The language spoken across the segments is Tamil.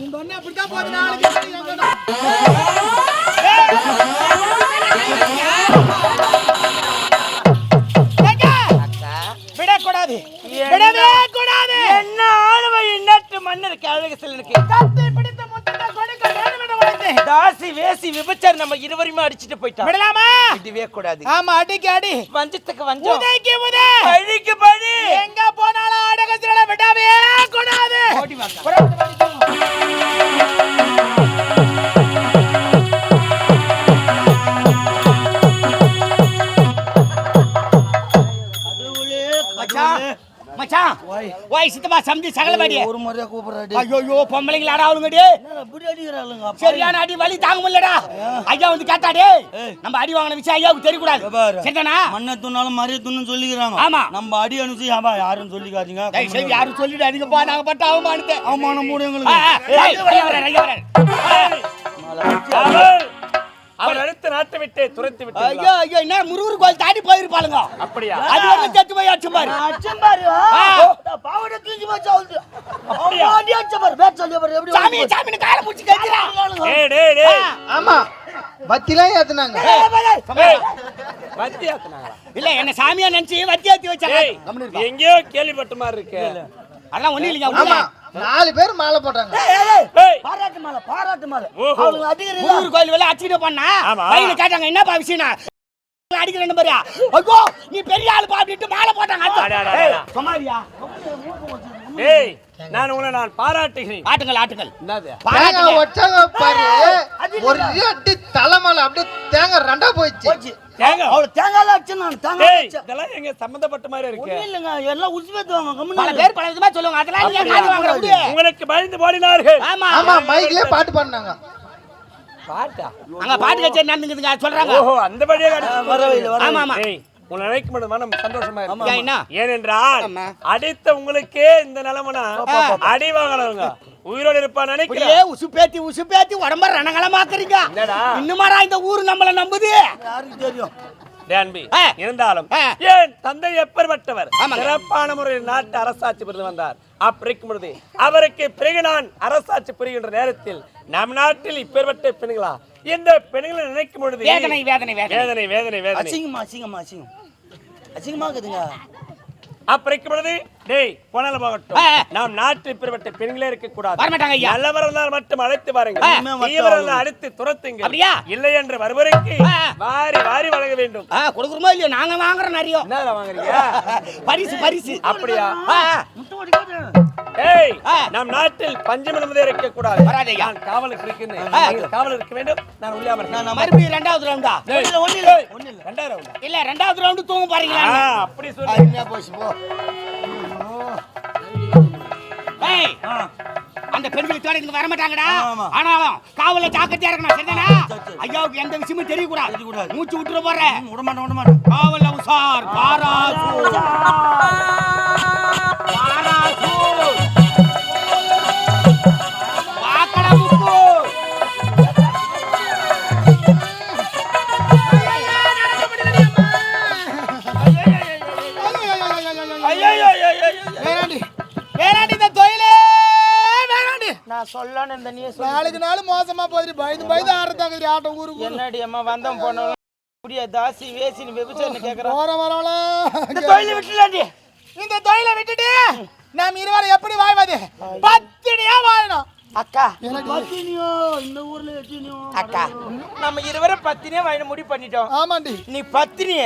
உங்க அண்ணன் நாளைக்கு விடக்கூடாது விடவே கூடாது என்ன ஆளுமை இன்னட்டு மன்னர் அழகு சிலனுக்கு கத்தி பிடித்த தாசி வேசி விபச்சார் நம்ம இருவரையுமே அடிச்சிட்டு போயிட்டான் விடலாமா? விடவே கூடாது. ஆமா அடிக்கு அடி. வஞ்சத்துக்கு வஞ்சம். உதைக்கு உதை. பழிக்கு பழி. எங்க போனாலும் அடகத்தில விடவே கூடாது. புறப்பட்டு வாங்க. ஓய் சித்தப்பா சம்தி சகலபாடி ஒரு முறையா கூப்பிடுறாடி ஐயோ பொம்பளைங்கள அடிக்கிறாளுங்க சரியான அடி வலி தாங்க முடியலடா. ஐயா வந்து கேட்டாடே நம்ம அடி வாங்கின விஷயம் ஐயாவுக்கு தெரியக்கூடாது. சரிதானா? மண்ணை துண்ணாலும் மரிய துண்ணு சொல்லிக்கிறாங்க. ஆமா. நம்ம அடி அனுப்பிச்சு ஆமா யாரும் சொல்லிக்காதீங்க. செய்து யாரும் சொல்லிடாதீங்கப்பா நாங்க பட்ட அவமானத்தை. அவமானம் மூட எங்களுக்கு. ஐயா. அவர் அடுத்த நாட்டை விட்டு துரத்து விட்டு ஐயா ஐயா என்ன முருகர் கோயில் தாண்டி போயிருப்பாளுங்க. அப்படியா? அது வந்து செத்து போய் அடிச்சு பாரு. அச்சம் பாரு. பாவட தூக்கி வச்சு அவுத்து அப்படியா? அச்ச பாரு. பேட் சொல்லி பாரு எப்படி சாமி சாமின்னு காலை பிடிச்சி கேட்கிறான் டேய் டேய் டேய். ஆமா. பத்திலாம் ஏத்துனாங்க. ஏய், வத்தி ஆத்துனாங்களா? இல்ல என்ன சாமியா நினைச்சு வத்தி வத்தி வச்சாங்க. எங்கேயோ கேள்விப்பட்ட மாதிரி இருக்கு. அதெல்லாம் ஒண்ணு இல்லைங்க ஆமா. நாலு பேர் மாலை போட்டாங்க ஏய், பாராட்டு மாலை பாராட்டு கோயில் வேலை அடிச்சுட்டு பண்ணா கேட்டாங்க என்னப்பா விஷயம் அடிக்கிறேன் பாரு? ஐயோ நீ பெரிய ஆளு பா அப்படின்ட்டு மாலை போட்டாங்க. ஏய், ஏய், நான் உங்களை நான் பாராட்டுகிறேன். ஆட்டுங்கள் ஆட்டுங்கள். என்னது? பாரு. ஒரு அடி தலைமலை அப்படியே தேங்காய் ரெண்டா போயிடுச்சு. தேங்காய். அவளு தேங்காய் அடிச்சு நான் தேங்காய் இதெல்லாம் எங்க சம்பந்தப்பட்ட மாதிரி இருக்கு? ஒண்ணும் இல்லைங்க எல்லாம் உச்சி பேத்துவாங்க பல கம்முன்னு பேர் பல விதமா சொல்லுவாங்க. அதெல்லாம் நீங்க காது வாங்குற முடியும் உங்களுக்கு பயந்து போடினார்கள் ஆமா. ஆமா மைக்லயே பாட்டு பாடினாங்க. பாட்டா? அங்க பாட்டு கச்சேரி நடந்துக்குதுங்க சொல்றாங்க. ஓஹோ அந்த வர ஆமா ஆமா உங்களை நினைக்கும் மனம் சந்தோஷமா இருக்கு ஏன் என்ன ஏனென்றால். அடித்த உங்களுக்கே இந்த நிலைமைனா அடி வாங்கலவங்க உயிரோடு இருப்பா நினைக்கிறேன் உசு பேத்தி உசு பேத்தி உடம்ப ரணகலமாக்குறீங்க. என்னடா? இன்னுமாடா இந்த ஊர் நம்மள நம்புது? யாருக்கு தெரியும். இருந்தாலும். ஏன் தந்தை எப்பேற்பட்டவர். சிறப்பான முறையில் நாட்டு அரசாட்சி புரிந்து வந்தார். அப்படி இருக்கும் பொழுது அவருக்கு பிறகு நான் அரசாட்சி புரிகின்ற நேரத்தில் நம் நாட்டில் இப்பேற்பட்ட பெண்களா? இந்த பெண்களை நினைக்கும் பொழுது வேதனை வேதனை வேதனை. வேதனை வேதனை வேதனை. அசிங்கமா அசிங்கமா அசிங்கம். அசிங்கமா இருக்குதுங்க டேய் போனாலும் போகட்டும். நாம் நாட்டில் இப்பேற்பட்ட பெண்களே இருக்க கூடாது வரமாட்டாங்க ஐயா. மட்டும் அழைத்து பாருங்க ஆ. தீவிரம் அடித்து துரத்துங்க அப்படியா? இல்லை என்று வருவருக்கு. வாரி வாரி வழங்க வேண்டும். கொடுக்குறோமோ இல்லையோ? நாங்க வாங்குறோம் நிறைய. என்ன வாங்குறீங்க? பரிசு பரிசு. அப்படியா? ஏய். நம் நாட்டில் பஞ்சம் என்பதே இருக்க கூடாது வராது ஐயா. நான் காவலுக்கு. நீங்கள் காவல் இருக்க வேண்டும். நான் உள்ளே மறுபடியும் ரெண்டாவது ரவுண்டா? ஏய், இல்ல, ஒண்ணும் இல்ல, ரெண்டாவது ரவுண்டு தூங்க பாருங்களா அப்படி சொல்லு. என்ன போச்சு போ. ஏய் அந்த பெண்கள் தோட இங்க வர மாட்டாங்கடா ஆமா. ஆனாலும் காவல ஜாக்கிரதையா இருக்கணும் சரிதானா? சரி, சரி. ஐயாவுக்கு எந்த விஷயமும் தெரியக்கூடாது. தெரியக்கூடாது. மூச்சு விட்டுற போறேன் ம், விட மாட்டேன் விட மாட்டேன் காவல உசார் பாராசு வேணாண்டி வேணாண்டி இந்த தொழிலே வேணாண்டி நான் சொல்லணும் இந்த நீ நாளுக்கு நாள் மோசமா போகுது பயந்து பயந்து ஆடுறதாங்க ஆட்டம் ஊருக்கு என்னடி அம்மா வந்தோம் போனோம் புரிய தாசி வேசின்னு விபச்சாரன்னு கேக்குறான் போற வரவள இந்த தொழிலை விட்டுலாண்டி இந்த தொழிலை விட்டுட்டு நாம் இருவரும் எப்படி வாழ்வது பத்தினியா வாழணும் அக்கா பத்தினியோ இந்த ஊர்ல எத்தினியோ அக்கா நம்ம இருவரும் பத்தினியா வாழ முடிவு பண்ணிட்டோம் ஆமாண்டி நீ பத்தினிய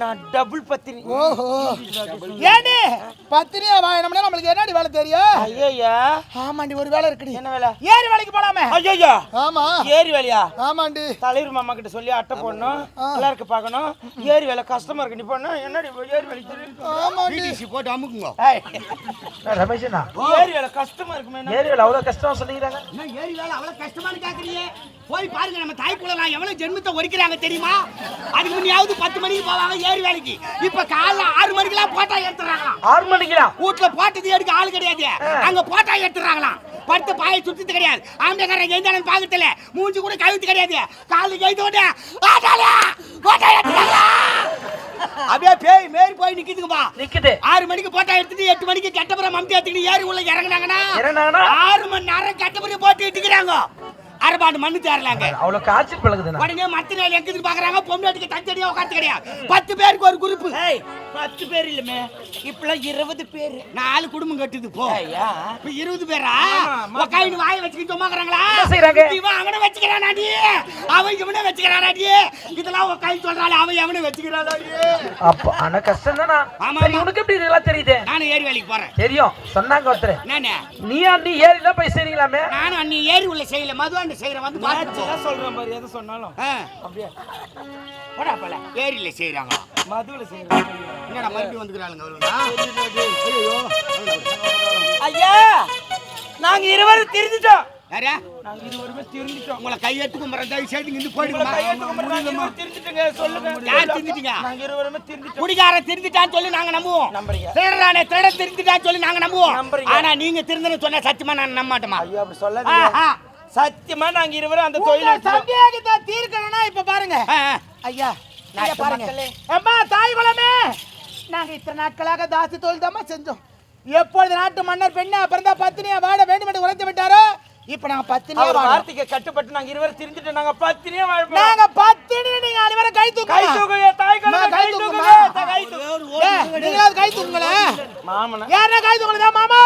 நான் டபுள் பத்தினி ஓஹோ. ஏண்டி பத்தினியா வாங்கினோம்னா நம்மளுக்கு என்னடி வேலை தெரியும்? ஐயா ஆமாண்டி ஒரு வேலை இருக்குடி. என்ன வேலை? ஏறி வேலைக்கு போலாமே. ஐயா ஆமா. ஏரி வேலையா? ஆமாண்டி. தலைவர் மாமா கிட்ட சொல்லி அட்டை போடணும். எல்லாருக்கும் பார்க்கணும். ஏரி வேலை கஷ்டமா இருக்கு நீ போடணும் என்னடி ஏரி வேலை தெரியும் ஆமாண்டி. டிடிசி போட்டு அமுக்குங்க. ரமேஷனா ஏரி வேலை கஷ்டமா இருக்குமே ஏரி வேலை அவ்வளவு கஷ்டமா சொல்லிக்கிறாங்க. என்ன ஏறி வேலை அவ்வளவு கஷ்டமானு கேக்குறீங்க? போய் பாருங்க நம்ம தாய்க்குள்ளலாம் எவ்வளவு ஜென்மத்தை ஒரிக்கிறாங்க தெரியுமா? அதுக்கு முன்னாவது பத்து மணிக்கு போவாங்க. ஏறி வேலைக்கு. இப்ப காலைல ஆறு மணிக்கெல்லாம் போட்டா எடுத்துறாங்களாம் ஆறு மணிக்குடா வீட்டுல போட்டது எடுக்க ஆள் கிடையாது. அங்க போட்டா எடுத்துறாங்களாம் படுத்து பாய சுத்தது கிடையாது. ஆம்பளைக்காரன் எந்தாலும் பாக்கத்துல மூஞ்சி கூட கழுத்து கிடையாது. எழுத்து விட்டு ஆட்டாளா போட்டா எடுத்துறாங்களா அப்படியே பேய் மேரி போய் நிக்குதுங்கப்பா நிக்குது. ஆறு மணிக்கு போட்டா எடுத்துட்டு எட்டு மணிக்கு கட்டப்புறம் மம்தி எடுத்துட்டு ஏறி உள்ள இறங்குனாங்கன்னா? ஆறு மணி நேரம் கட்டப்புறம் போட்டு இட்டுக்கிறாங்க. அரைபாண்டு மண்ணு தேரலாங்க. அவ்வளவு காய்ச்சல் பழகுதுண்ணா. உடனே மத்த நாள் எங்குது பாக்குறாங்க? பொம்னாட்டுக்கு தனித்தனியா உட்காந்து கிடையாது பத்து பேருக்கு ஒரு குரூப் பத்து பேர் இல்லமே. இப்பெல்லாம் இருபது பேர். நாலு குடும்பம் கட்டுது போ. ஐயா. இப்ப இருபது பேரா? உக்காந்து வாய வச்சுக்கிட்டு சும்மாக்குறாங்களா? இவன் அவனை வச்சுக்கிறானாடி அவன் இவனை வச்சுக்கிறானாடி இதெல்லாம் உட்காந்து சொல்றாள் அவன் எவனை வச்சுக்கிறானாடி அப்ப ஆனா கஷ்டம் தானா ஆமா. உனக்கு எப்படி இதெல்லாம் தெரியுது? நானும் ஏரி வேலைக்கு போறேன். தெரியும். சொன்னாங்க ஒருத்தர். நீ அண்ணி ஏறி தான் போய் செய்றீங்களாமே? நானும் அன்னி ஏரி உள்ள செய்யல. மதுவாண்டு செய்யறேன் வந்து பார்த்து சொல்றேன் பாரு எது சொன்னாலும் அப்படியே போடா போல. ஏரியில செய்யறாங்க மதுவில் செய்யறேன் என்னடா மறுபடியும் வந்துக்கிறாளுங்க ஐயோ. ஐயா நாங்க இருவரும் தெரிஞ்சிட்டோம். யாரா? நாங்க இருவருமே தெரிஞ்சிட்டோம். உங்களை கையெட்டு கும்புறேன் தயவு செய்து இங்க கும்பிட்டு நாங்க இருவரும் தெரிஞ்சிட்டோங்க சொல்லுங்க. யார் தெரிஞ்சிட்டீங்க? நாங்க இருவருமே தெரிஞ்சிட்டோம். குடிகாரன் திருந்துட்டான்னு சொல்லி நாங்க நம்புவோம். நம்புறீங்க. திருடறானே திருட திருந்துட்டான்னு சொல்லி நாங்க நம்புவோம். ஆனா நீங்க திருந்தன்னு சொன்னா சத்தியமா நான் நம்ப மாட்டோமா ஐயோ அப்படி சொல்லாதீங்க. சத்தியமா நாங்க இருவரும் அந்த தொழில் சந்தேகத்தை தீர்க்கணும்னா இப்ப பாருங்க. ஐயா நாங்க பாருங்க. அம்மா தாய் குலமே நாங்க இத்தனை நாட்களாக தாசி தொழில் தாமா செஞ்சோம். எப்பொழுது நாட்டு மன்னர் பெண்ணா பிறந்தா பத்தினியா வாட வேண்டும் என்று உழைத்து விட்டாரோ இப்ப நாங்க பத்தினியா அவர் வார்த்தைக்கு கட்டுப்பட்டு நாங்க இருவரும் தெரிஞ்சிட்டோம் நாங்க பத்தினியே வாழ்ப்போம் நாங்க பத்தினி நீங்க அனைவரும் கை தூக்கு கை தூக்குங்க தாய் கழுதை கை தூக்குங்க கை தூக்குங்க நீங்களாவது கை தூக்குங்களேன் மாமனா. யாரா கை தூக்கலதா மாமா?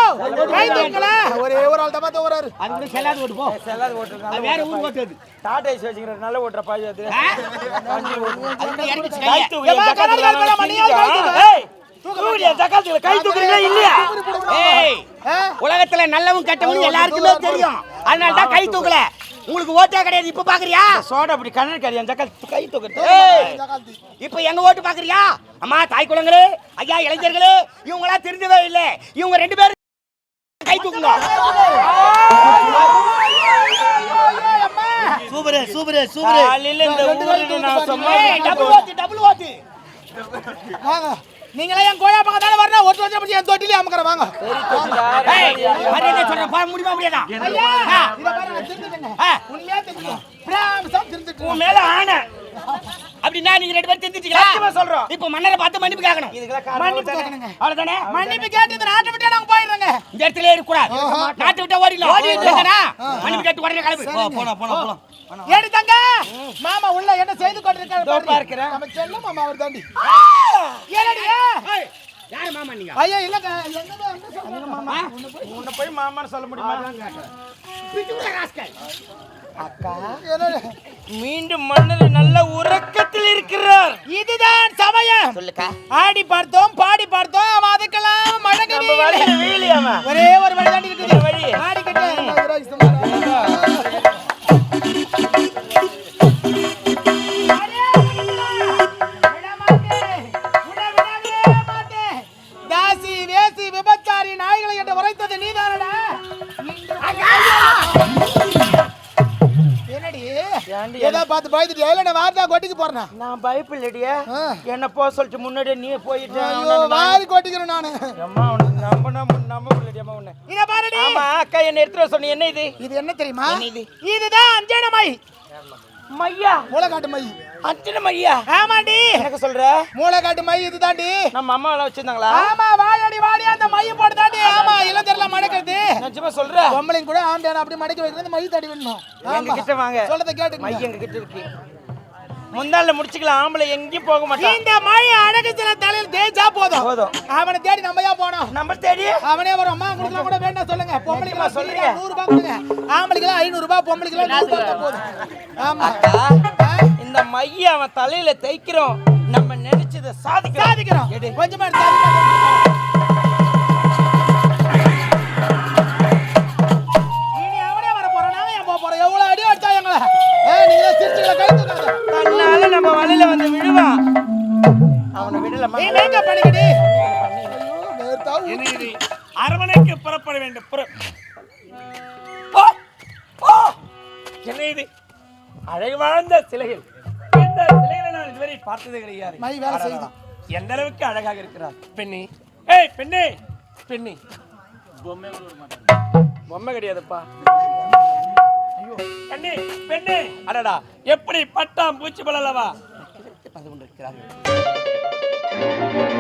கை தூக்கல ஒரே ஒரு ஆள் தான் ஓராரு அது கூட செல்லாது ஓட்டு போ. செல்லாத அது வேற ஊர் ஓட்டுது டாடா ஏசி வச்சுக்கிற நல்ல ஓட்டுற பாய் அது. கை கையை. தூக்கு ஏம்மா, கண்ணாடி கால் மேல மணியாவது கை தூக்கு. கை தூக்குறீங்களா இல்லையா? ஏய், உலகத்துல நல்லவன் கெட்டவன் எல்லாருக்குமே தெரியும். அதனால தான் கை தூக்கல. உங்களுக்கு ஓட்டே கிடையாது. இப்ப பாக்குறியா? சோடா அப்படி கண்ணன் ஜகால் கை தூக்குறது? இப்ப எங்க ஓட்டு பாக்குறியா? அம்மா தாய் குளங்களே ஐயா இளைஞர்களே இவங்க எல்லாம் தெரிஞ்சவே இல்ல. இவங்க ரெண்டு பேரும் கை தூக்குங்க. சூப்பரு சூப்பரு காலையில இந்த நான் டபுள் ஓட்டு டபுள் ஓட்டு வாங்க. நீங்களே என் கோயா பக்கம் தானே வரணும். ஒட்டு வருஷம் என் தொட்டிலே அமுக்கிற வாங்க. மரியாதை சொல்றேன் பாரு முடியுமா முடியாதா? உண்மையா தெரியும். பிராமசம் திருந்துட்டு உன் மேல ஆணை. அப்படின்னா நீங்க ரெண்டு பேரும் சத்தியமா சொல்றோம். இப்போ மன்னரை பார்த்து மன்னிப்பு கேட்கணும். மன்னிப்பு? கேட்கணுங்க அவ்வளவுதானே? மன்னிப்பு கேட்டு நாட்டை விட்டு நாங்க இந்த இடத்துல இருக்கக்கூடாது. நாட்டை விட்டா ஓடிடலாம். ஓடிடுறா மன்னிப்பு கேட்டு உடனே கிளம்பு. போனா போனா போலாம் ஏடி தங்க மாமா உள்ள என்ன செய்து கொண்டிருக்காரு இதோ பாரு. பார்க்கிறேன். நம்ம செல்ல மாமா அவர் தாண்டி ஏய், யாரு மாமா நீங்க? ஐயா மாமா உன்னை போய் மாமான்னு சொல்ல முடியுமா. என்னது? மீண்டும் மன்னர் நல்ல உறக்கத்தில் இருக்கிறார். இதுதான் சமயம். சொல்லுக்கா. ஆடி பார்த்தோம் பாடி பார்த்தோம் அவன் அதுக்கெல்லாம் வீலியாமா ஒரே ஒரு வழி தாண்டி இருக்குது வழி. ஆடிக்கிட்டு கொட்டிக்கு போறேன்? நான் பயப்பில்லடியா. என்ன போக சொல்லிட்டு முன்னாடியே நீ போயிட்டு வாரி கொட்டிக்கிறேன் நானு. அம்மா உனக்கு நம்ப நம்ப நம்ப முடியலையம்மா உன்னை. இத பாருடி. ஆமா அக்கா என்ன எடுத்துட்டு வர சொன்னி என்ன இது? இது என்ன தெரியுமா? இதுதான் அஞ்சன மை. மையா? மூளைக்காட்டு மை. அச்சன மையா? ஆமாடி எனக்கு சொல்ற? மூளைக்காட்டு மை இதுதாண்டி. நம்ம அம்மா எல்லாம் வச்சிருந்தாங்களா? ஆமா வாயடி வாடி அந்த மைய போட்டு தாண்டி ஆமா இளந்தெல்லாம் மடக்கிறது. நிஜமா சொல்ற? பொம்பளைங்க கூட ஆண்டான அப்படி மடக்கி வைக்கிறது மை தடி விடணும். எங்க கிட்ட வாங்க. சொல்லதை மை கேட்டுங்க எங்க கிட்ட இருக்கு. முந்தால முடிச்சுக்கலாம் ஆம்பளை எங்கேயும் போக மாட்டான். இந்த மழை அழகு சில தலையில் தேய்ச்சா போதும். போதும். அவனை தேடி நம்ம ஏன் போனோம்? நம்ம தேடி? அவனே வரும் அம்மா உங்களுக்கு கூட வேண்டாம் சொல்லுங்க. பொம்பளைக்கு நிஜமா சொல்றீங்க? நூறு ரூபாய் கொடுங்க. ஆம்பளைக்கு ஐநூறு ரூபாய் பொம்பளைக்கு நூறு ரூபாய் போதும். ஆமா. இந்த மைய அவன் தலையில தைக்கிறோம் நம்ம நினைச்சதை சாதிக்கிறோம். சாதிக்கிறோம். கொஞ்சமா. இனி அவனே வர போறான் போக போறோம் எவ்வளவு அடி அடிச்சா எங்களை? ஏய் நீங்க சிரிச்சுல கை தூக்காத நீ மேக்கப் பண்ணிக்கடி. என்ன இது? அரவணைக்கு புறப்பட வேண்டும். புற. என்ன இது? அழகு வாழ்ந்த சிலைகள். இந்த சிலைகளை நான் இதுவரை பார்த்தது கிடையாது. மை வேலை செய்யுது. எந்த அளவுக்கு அழகாக இருக்கிறார்? பெண்ணே. ஏய் பெண்ணே. பெண்ணே. பொம்மை கிடையாதுப்பா. கண்ணே பெண்ணே அடடா. எப்படி பட்டாம் பூச்சி பலவா அது Thank you.